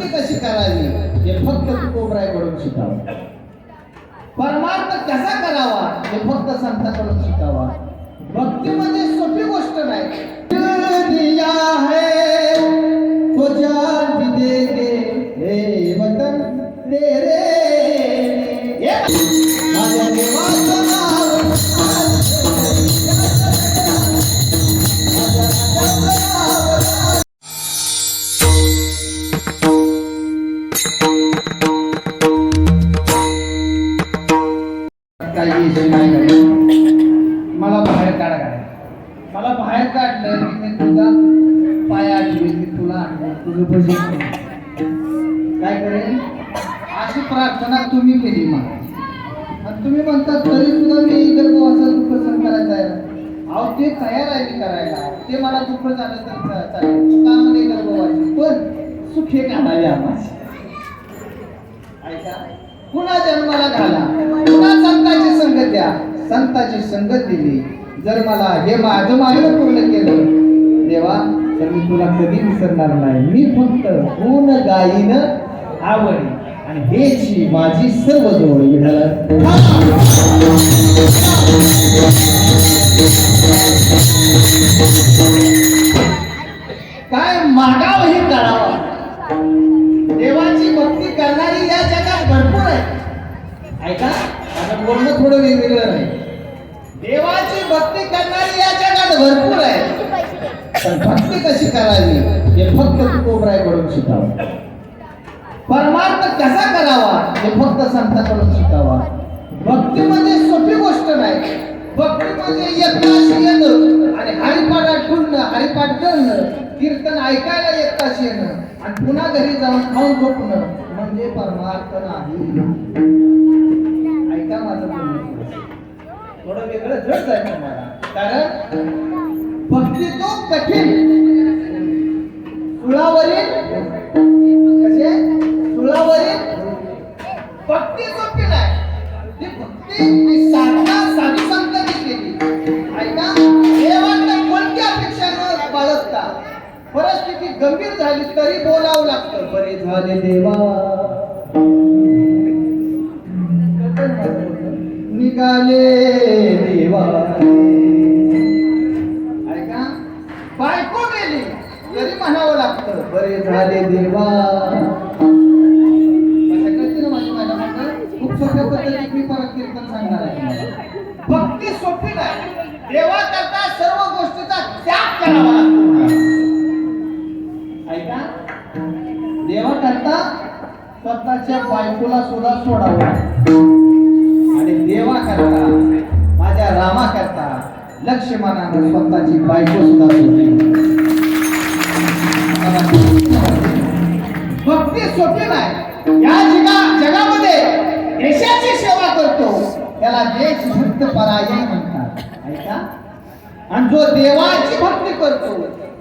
भक्ती कशी करावी? हे फक्त तुकोबरायकडून शिकावं. परमार्थ कसा करावा? हे फक्त संतांकडून शिकावा. भक्ती म्हणजे सोपी गोष्ट नाही. दिया है आणि तुम्ही म्हणता तरी सुद्धा मी गर्भवासा दुःख सहन करायचं आहे. अहो ते तयार आहे मी करायला. ते मला दुःख झालं तर चालेल. का म्हणे गर्भवासी पण सुखे काढावे आम्हाला ऐका. पुन्हा जन्माला घाला. पुन्हा संतांची संगत द्या. संतांची संगत दिली. जर मला हे माझं मागणं पूर्ण केलं देवा तर मी तुला कधी विसरणार नाही. मी फक्त गुण गाईन आवडी आणि हेची माझी सर्व जोड काय मागाव हे करावं देवाची भक्ती करणारी या जगात भरपूर आहे ऐका आता बोलणं थोडं वेगवेगळं नाही. देवाची भक्ती करणारी या जगात भरपूर आहे पण भक्ती कशी करावी हे फक्त तुकोबरायकडून शिकावं. परमार्थ कसा करावा हे फक्त संतांकडून शिकावा. भक्ती म्हणजे सोपी गोष्ट नाही. भक्ती म्हणजे एकताशी येणं आणि हरिपाठ आठवणं हरिपाठ करणं कीर्तन ऐकायला एकताशी येणं आणि पुन्हा घरी जाऊन खाऊन झोपणं म्हणजे परमार्थ नाही. ऐका माझं थोडं वेगळं जड आहे तुम्हाला. कारण भक्ती तो कठीण. सुळावरील कसे सुळावरील भक्ती सोपी नाही. ती भक्ती साधना साधी संतांनी केली. ऐका देवांना कोणत्या अपेक्षा न बाळगता? परिस्थिती गंभीर झाली तरी बोलावं लागतं. बरे झाले देवा. निघाले देवा. ऐका बायको गेली तरी म्हणावं लागतं बरे झाले देवा. सांगणार भक्ती सोपी नाही. देवा करता सर्व गोष्टीचा त्याग करावा लागतो. ऐका. देवा करता स्वतःच्या बायकोला सुद्धा सोडावं आणि देवा करता माझ्या रामा करता लक्ष्मणानं स्वतःची बायको सुद्धा सोडली. भक्ती सोपी नाही. या जगा जगामध्ये देशाची सेवा करतो. त्याला देशभक्त परायण म्हणतात. ऐका? आणि जो देवाची भक्ती करतो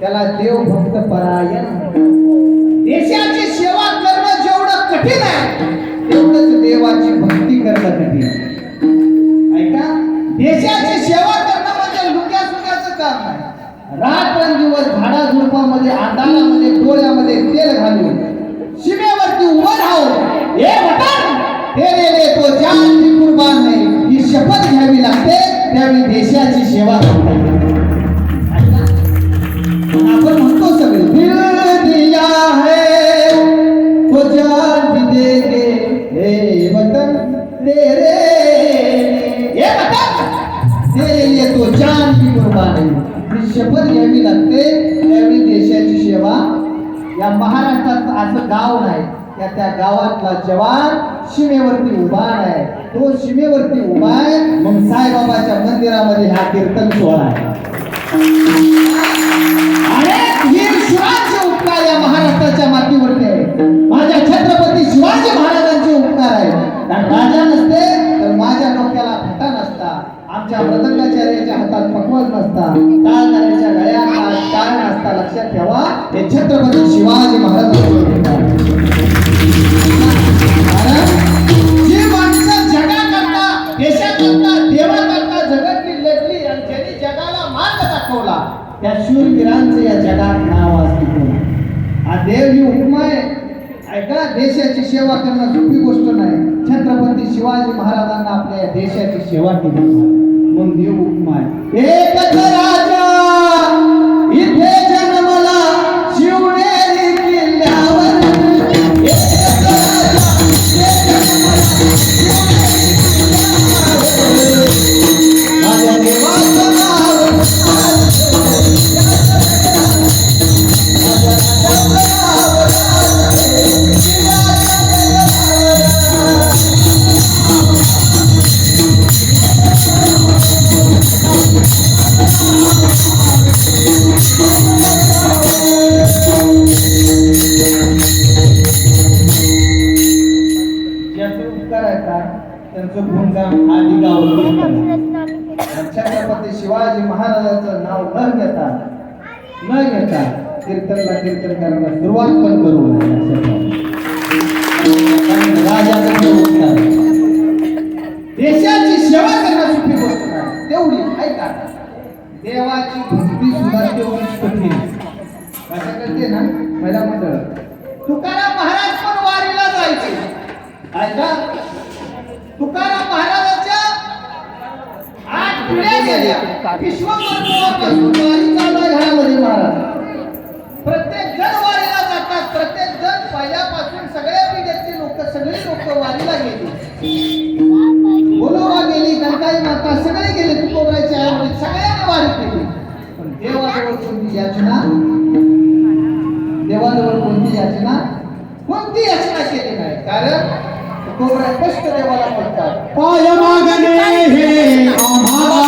त्याला देवभक्त परायण देशाची सेवा करणं जेवढं कठीण आहे तेवढंच देवाची भक्ती करणं कठीण ऐका? देशाची सेवा करणं म्हणजे लुक्या सुक्याचं काम रात्र रात्रंदिवस झाडा झुडपामध्ये अंधारामध्ये डोळ्यामध्ये तेल घालून सीमेवरती उभं राहून हे वतन तेरे तो जान शपथ घ्यावी लागते त्यावेळी देशाची सेवा करता येते. आपण म्हणतो सगळे दिल दिया है तो जान भी हे वतन हे वतन तो जान की कुर्बान ही. शपथ घ्यावी लागते त्यावेळी देशाची सेवा. या महाराष्ट्रात असं गाव नाही त्या त्या गावातला जवान सीमेवरती उभा आहे तो सीमेवरती उभा आहे. मग साईबाबाच्या मंदिरामध्ये हा कीर्तन सोहळा आहे. अनेक शिवांचे उपकार या महाराष्ट्राच्या मातीवरती आहे. माझ्या छत्रपती शिवाजी महाराजांचे उपकार आहे. कारण राजा नसते तर माझ्या डोक्याला फटा नसता. आमच्या मृदंगाचार्याच्या हातात पकवत नसता. टाळणाऱ्याच्या गळ्यात टाळ नसता लक्षात ठेवा. हे छत्रपती शिवाजी महाराज त्या शूरवीरांचं या जगात नाव असते हा देव ही उपमा आहे. ऐका देशाची सेवा करणं सोपी गोष्ट नाही. छत्रपती शिवाजी महाराजांना आपल्या या देशाची सेवा केली मग देव उपमा आहे. त्यांचं गुणगान आधी गाव छत्रपती शिवाजी महाराजांचं नाव न घेता न घेता कीर्तनला कीर्तन करायला सुरुवात पण करू. देशाची सेवा करणं सोपी गोष्ट नाही तेवढी ऐका देवाची भक्ती सुद्धा तेवढीच कठीण कशा करते ना पहिला मंडळ. तुकाराम महाराज पण वारीला जायचे. ऐका प्रत्येक जण वारीला जातात प्रत्येक जण पहिल्यापासून सगळ्या पिढ्यातली लोक सगळी लोक वारीला गेली. बोलोबा गेली कणकाई माता सगळे गेले तुकोबाईचे आई सगळ्यांना वारी केली. पण देवाजवळ कोणती याचना देवाजवळ कोणती याचना कोणती याचना केली नाही कारण तुकोबाई कष्ट देवाला म्हणतात पाय मागणे हे आम्हाला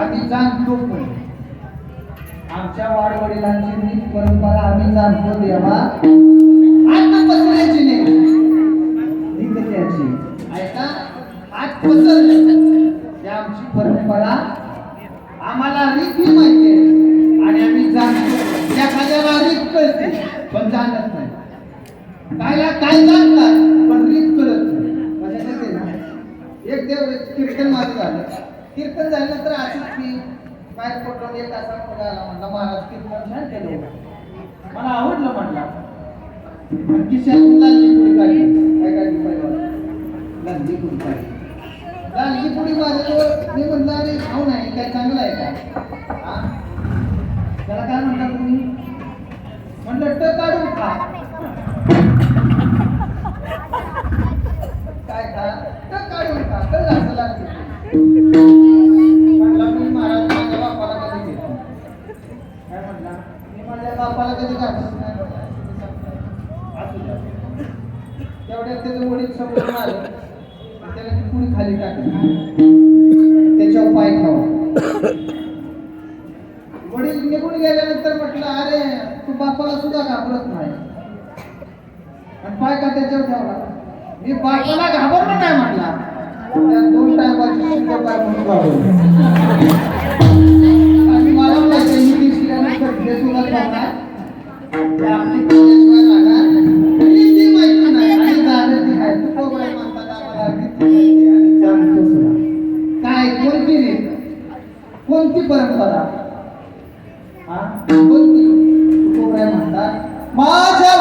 आम्ही जाणतो पण. आमच्या वाडवडिलांची ही परंपरा आम्ही जाणतो देवा. हात पसरायची नाही त्याची. ऐका? आज पसरले आमची परंपरा आम्हाला रीत माहिती आहे. आणि आम्ही जाणतो. एखाद्याला रीत कळते. पण जाणत नाही. कायला काय जाणतात? पण रीत कळत नाही. एक देव कीर्तन माझं झालं कीर्तन झाल्यानंतर असंच मी बाहेर पडलो एक असा मुलगा आला म्हणला महाराज कीर्तन छान केलं मला आवडलं म्हटलं. खिशातून लालची पुडी काढली काय काढली पहिला लालची पुडी काढली लालची पुडी माझ्याजवळ मी म्हणलं अरे खाऊ नाही काय चांगलं आहे का? त्याला काय म्हणता तुम्ही? म्हटलं ट काढून खा. काय खा? ट काढून खा तर असं लागते म्हणलं मी महाराज माझ्या बापाला कधी घेतो काय म्हटला मी माझ्या बापाला कधी घातच तेवढ्यात त्याचं वडील समोरून आलं त्याला ती खाली टाकली. त्याच्यावर पाय खावा वडील निघून गेल्यानंतर म्हटलं अरे तू बापाला सुद्धा घाबरत नाही. आणि पाय का त्याच्यावर ठेवला? मी बापाला घाबरलो नाही म्हटला त्या दोन टायमाची शिंदे पाय म्हणून घाबरलो. काय कोणती रीत कोणती परंपरा? कोणती? म्हणतात माझ्या